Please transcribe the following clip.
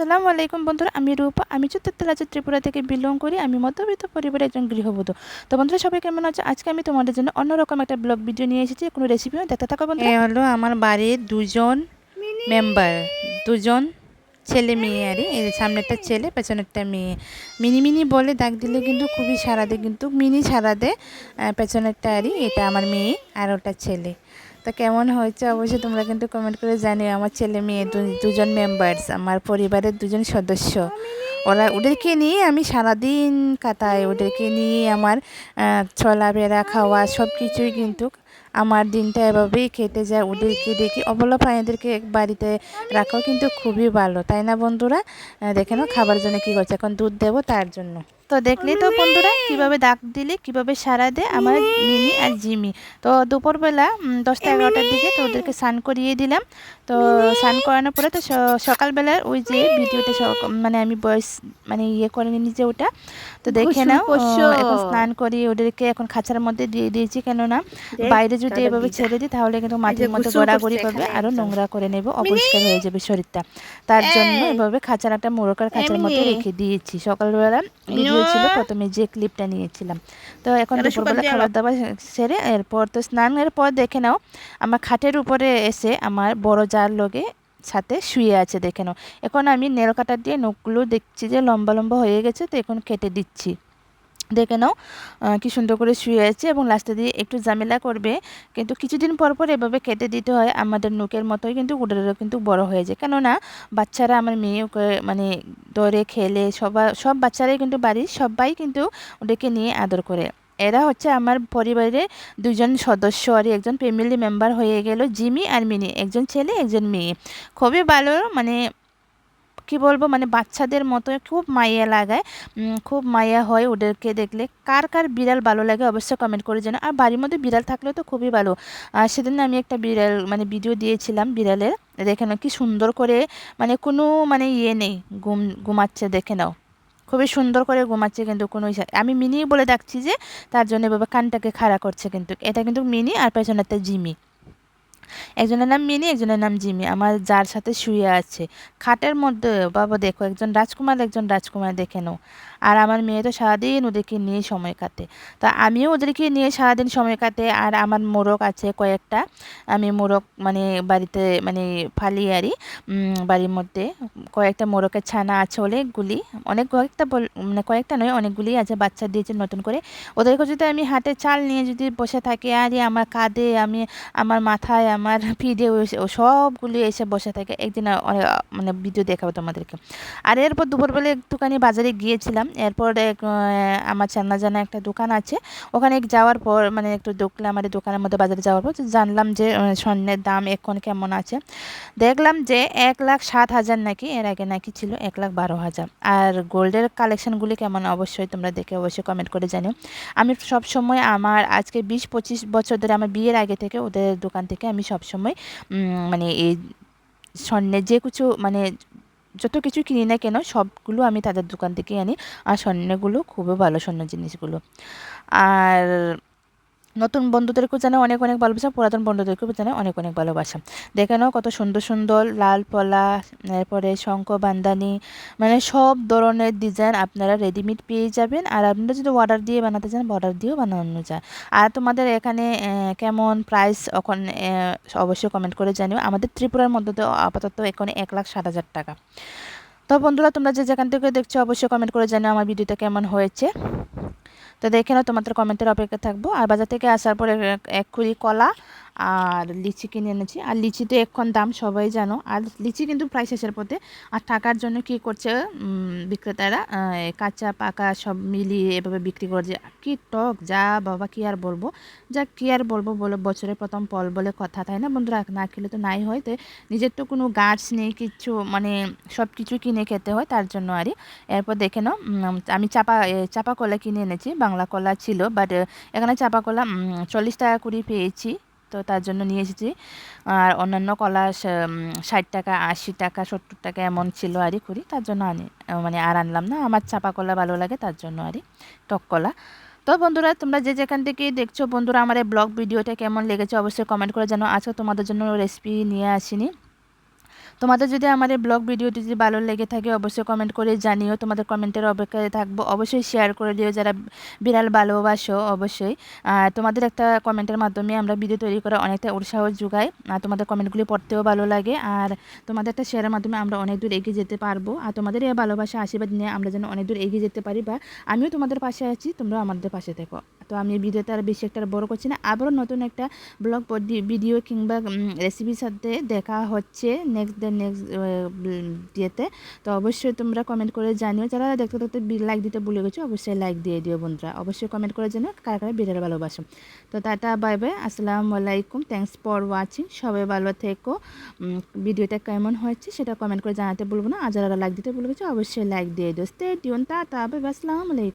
আসসালামু আলাইকুম বন্ধুরা আমি রূপা। আমি চতুর্থ ত্রিপুরা থেকে বিলং করি আমি মধ্যবিত্ত পরিবারের একজন গৃহবধূ। তো বন্ধুরা সবাই কেমন আছে? আজকে আমি তোমাদের জন্য অন্যরকম একটা ব্লগ ভিডিও নিয়ে এসেছি। কোনো রেসিপিও দেখতে থাকো বন্ধু এ হলো আমার বাড়ির দুজন মেম্বার দুজন ছেলে মেয়ে আর এই যে সামনেরটা ছেলে পেছনে একটা মেয়ে। মিনি মিনি বলে ডাক দিলে কিন্তু খুবই সারা দেয় কিন্তু মিনি সারা দেয় আহ, পেছনেরটা আরই এটা আমার মেয়ে আর ওটা ছেলে। তো কেমন হয়েছে? অবশ্যই তোমরা কিন্তু কমেন্ট করে জানিও। আমার ছেলে মেয়ে দুজন মেম্বার্স আমার পরিবারের দুজন সদস্য। ওরা, ওদেরকে নিয়ে আমি সারাদিন কাটাই। ওদেরকে নিয়ে আমার চলাফেরা খাওয়া সব কিছুই কিন্তু আমার দিনটা এভাবেই কেটে যায়। ওদেরকে দেখি অবলা প্রাণীদেরকে বাড়িতে রাখাও কিন্তু খুবই ভালো। তাই না বন্ধুরা? দেখে নাও খাবার জন্য কি করছে। এখন দুধ দেবো তার জন্য। তো দেখলেই তো বন্ধুরা কীভাবে ডাক দিলে কীভাবে সারা দেয় আমার মিনি আর জিমি। তো দুপুরবেলা দশটা এগারোটার দিকে তো ওদেরকে স্নান করিয়ে দিলাম। তো স্নান করানোর পরে তো সকালবেলার ওই যে ভিডিওটা মানে আমি বয়স মানে ইয়ে করে নিই যে ওটা। তো দেখে নাও এখন স্নান করিয়ে ওদেরকে এখন খাঁচার মধ্যে দিয়ে দিয়েছি কেননা বাইরে যদি এভাবে ছেড়ে দিই তাহলে কিন্তু মাটির মধ্যে গড়াগড়ি করবে আরও নোংরা করে নেব অপরিষ্কার হয়ে যাবে শরীরটা। তার জন্য এভাবে খাঁচার একটা মোরকার খাঁচার মধ্যে রেখে দিয়েছি। সকালবেলা ভিডিও ছিল প্রথমে যে ক্লিপটা নিয়েছিলাম। তো এখন দুপুরবেলা খাবার দাবার সেরে এরপর তো স্নানের পর দেখে নাও আমার খাটের উপরে এসে আমার বড় জার লগে সাথে শুয়ে আছে দেখে নাও। এখন আমি নেল কাটা দিয়ে নখগুলো দেখছি যে লম্বা লম্বা হয়ে গেছে তো এখন কেটে দিচ্ছি। দেখে নাও কি সুন্দর করে শুয়ে আছে এবং লাস্টে দিয়ে একটু ঝামেলা করবে। কিন্তু কিছুদিন পর পর এভাবে কেটে দিতে হয়, আমাদের নুকের মতোই কিন্তু ওদেরও কিন্তু বড় হয়ে যায়। কেননা বাচ্চারা আমার মেয়ে ওকে মানে দৌড়ে, খেলে সবাই সব বাচ্চারাই কিন্তু বাড়ির সবাই কিন্তু ওদেরকে নিয়ে আদর করে। এরা হচ্ছে আমার পরিবারের দুজন সদস্য আর একজন ফ্যামিলি মেম্বার হয়ে গেল জিমি আর মিনি, একজন ছেলে, একজন মেয়ে। খুবই ভালো মানে কি বলব মানে বাচ্চাদের মতো খুব মায়া লাগায়। খুব মায়া হয় ওদেরকে দেখলে। কার কার বিড়াল ভালো লাগে অবশ্যই কমেন্ট করে জানো আর বাড়ির মধ্যে বিড়াল থাকলে তো খুবই ভালো। আর সেদিন আমি একটা বিড়াল মানে ভিডিও দিয়েছিলাম বিড়ালের। দেখে নাও কি সুন্দর করে মানে কোনো মানে ইয়ে নেই, ঘুম, ঘুমাচ্ছে, দেখে নাও। খুবই সুন্দর করে ঘুমাচ্ছে কিন্তু কোনো আমি মিনি বলে ডাকছি যে, তার জন্য এভাবে কানটাকে খাড়া করছে কিন্তু। এটা কিন্তু মিনি আর পেছনেতে জিমি। একজনের নাম মিনি, একজনের নাম জিমি। আমার যার সাথে শুয়ে আছে। খাটের মধ্যে, বাবা দেখো, একজন রাজকুমার একজন রাজকুমার দেখে নাও। আর আমার মেয়ে তো সারাদিন ওদেরকে নিয়ে সময় কাটে। তা আমিও ওদেরকে নিয়ে সারাদিন সময় কাটে আর আমার মোরগ আছে কয়েকটা। আমি মোরগ মানে বাড়িতে মানে ফালি আরি বাড়ির মধ্যে। কয়েকটা মোরগের ছানা আছে অনেকগুলি। অনেক কয়েকটা মানে কয়েকটা নয়, অনেকগুলি আছে বাচ্চা দিয়েছে নতুন করে। ওদেরকে যদি আমি হাতে চাল নিয়ে যদি বসে থাকি, আরে আমার কাঁধে, আমি আমার মাথায়, আমার ও সবগুলি এসে বসে থাকে। একদিন মানে ভিডিও দেখাবো তোমাদেরকে। আর এরপর দুপুরবেলা একটুখানি বাজারে গিয়েছিলাম। এরপর আমার চেনা জানা একটা দোকান আছে। ওখানে যাওয়ার পর মানে একটু দেখলাম এই দোকানের মধ্যে বাজারে যাওয়ার পর জানলাম যে স্বর্ণের দাম এখন কেমন আছে। দেখলাম যে এক লাখ সাত হাজার নাকি, এর আগে নাকি ছিল এক লাখ বারো হাজার। আর গোল্ডের কালেকশনগুলি কেমন, অবশ্যই তোমরা দেখে অবশ্যই কমেন্ট করে জানিও। আমি সব সময় আমার আজকে বিশ পঁচিশ বছর ধরে আমার বিয়ের আগে থেকে ওদের দোকান থেকে আমি সব সময় মানে এই স্বর্ণের যে কিছু মানে যত কিছু কিনি না কেন সবগুলো আমি তাদের দোকান থেকে আনি। আর স্বর্ণগুলো খুবই ভালো স্বর্ণ জিনিসগুলো। আর নতুন বন্ধুদেরকেও জানে অনেক অনেক ভালোবাসা, পুরাতন বন্ধুদেরকেও জানে অনেক অনেক ভালোবাসা। দেখে কত সুন্দর সুন্দর লাল পলা, এরপরে শঙ্খ, বান্দানি মানে সব ধরনের ডিজাইন আপনারা রেডিমেড পেয়ে যাবেন। আর আপনারা যদি অর্ডার দিয়ে বানাতে চান অর্ডার দিয়েও বানানো যায়। আর তোমাদের এখানে কেমন প্রাইস এখন অবশ্যই কমেন্ট করে জানিও। আমাদের ত্রিপুরার মধ্যে তো আপাতত এখন এক লাখ সাত হাজার টাকা। তো বন্ধুরা, তোমরা যে যেখান থেকে দেখছ, অবশ্যই কমেন্ট করে জানিও আমার ভিডিওটা কেমন হয়েছে। তো দেখে নাও তোমাদের কমেন্টের অপেক্ষা থাকব। আর বাজার থেকে আসার পরে এক- কলা আর লিচি কিনে এনেছি। আর লিচিতে এখন দাম সবাই জানো। আর লিচি কিন্তু প্রায় শেষের পথে। আর টাকার জন্য কি করছে বিক্রেতারা কাঁচা, পাকা সব মিলিয়ে এভাবে বিক্রি করছে। কি টক, যা বাবা কি আর বলব? যা কি আর বলব বলো, বছরের প্রথম ফল বলে কথা, তাই না বন্ধুরা? না খেলে তো নাই হয়। তো নিজের তো কোনো গাছ নেই কিচ্ছু মানে সব কিছু কিনে খেতে হয়, তার জন্য আরই। এরপর দেখে নাও আমি চাপা চাপা কলা কিনে এনেছি, বাংলা কলা ছিল বাট এখানে চাপা কলা চল্লিশ টাকা করে পেয়েছি। তো তার জন্য নিয়ে এসেছি। আর অন্যান্য কলা ষাট টাকা, আশি টাকা, সত্তর টাকা এমন ছিল আরই করি। তার জন্য আনি মানে আর আনলাম না। আমার চাপা কলা ভালো লাগে, তার জন্য আরই টক কলা। তো বন্ধুরা, তোমরা যে যেখান থেকে দেখছ, বন্ধুরা, আমার এই ব্লগ ভিডিওটা কেমন লেগেছে অবশ্যই কমেন্ট করে জানো আজকে তোমাদের জন্য রেসিপি নিয়ে আসিনি। তোমাদের যদি আমাদের ব্লগ ভিডিওটি যদি ভালো লেগে থাকে, অবশ্যই কমেন্ট করে জানিও। তোমাদের কমেন্টের অপেক্ষায় থাকব। অবশ্যই শেয়ার করে দিও যারা বিড়াল ভালোবাসো, অবশ্যই। তোমাদের একটা কমেন্টের মাধ্যমে আমরা ভিডিও তৈরি করে অনেকটা উৎসাহ যোগাই। আর তোমাদের কমেন্টগুলি পড়তেও ভালো লাগে। আর তোমাদের একটা শেয়ারের মাধ্যমে আমরা অনেক দূর এগিয়ে যেতে পারব। আর তোমাদের এই ভালোবাসা আশীর্বাদ নিয়ে আমরা যেন অনেক দূর এগিয়ে যেতে পারি বা আমিও তোমাদের পাশে আছি, তোমরাও আমাদের পাশে থেকো। তো আমি এই ভিডিওতে আর বেশি একটা বড় করছি না। আবারও নতুন একটা ব্লগ ভিডিও কিংবা রেসিপির সাথে দেখা হচ্ছে নেক্সট ডে নেক্সট ইয়েতে। তো অবশ্যই তোমরা কমেন্ট করে জানিও। যারা দেখতে দেখতে লাইক দিতে ভুলে গেছো, অবশ্যই লাইক দিয়ে দিও বন্ধুরা। অবশ্যই কমেন্ট করে জানিও কারা কারা বিড়াল ভালোবাসো। তো টাটা বাই বাই আসসালামু আলাইকুম। থ্যাংকস ফর ওয়াচিং সবাই ভালো থেকো। ভিডিওটা কেমন হয়েছে সেটা কমেন্ট করে জানাতে ভুলবো না। আর যারা লাইক দিতে ভুলে গেছো, অবশ্যই লাইক দিয়ে দিও। Stay tuned ta-ta bye bye আসসালামু আলাইকুম।